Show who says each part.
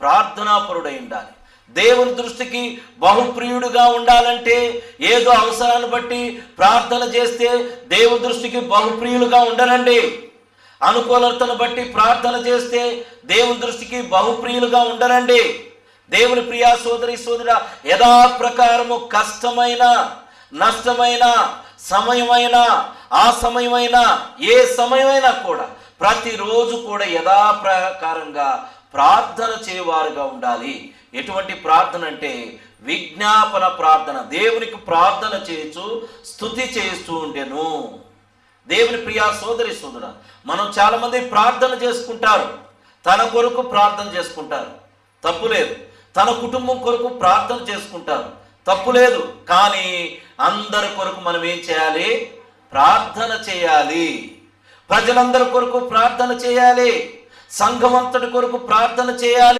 Speaker 1: ప్రార్థనాపరుడై ఉండాలి దేవుని దృష్టికి బహుప్రియుడుగా ఉండాలంటే ఏదో అవసరాన్ని బట్టి ప్రార్థన చేస్తే దేవుని దృష్టికి బహుప్రియులుగా ఉండరండి అనుకూలతను బట్టి ప్రార్థన చేస్తే దేవుని దృష్టికి బహుప్రియులుగా ఉండరండి దేవుని ప్రియా సోదరి సోదర యథాప్రకారము కష్టమైన నష్టమైన సమయమైన ఆ సమయమైన ఏ సమయమైనా కూడా ప్రతిరోజు కూడా యథాప్రకారంగా ప్రార్థన చేయవారుగా ఉండాలి. ఎటువంటి ప్రార్థన అంటే విజ్ఞాపన ప్రార్థన. దేవునికి ప్రార్థన చేయొచ్చు స్థుతి చేస్తూ ఉండెను. దేవుని ప్రియా సోదరి సోదర మనం చాలామంది ప్రార్థన చేసుకుంటారు. తన కొరకు ప్రార్థన చేసుకుంటారు. తప్పు లేదు. తన కుటుంబం కొరకు ప్రార్థన చేసుకుంటారు. తప్పు లేదు. కానీ అందరి కొరకు మనం ఏం చేయాలి? ప్రార్థన చేయాలి. ప్రజలందరి కొరకు ప్రార్థన చేయాలి. సంఘమంతటి కొరకు ప్రార్థన చేయాలి.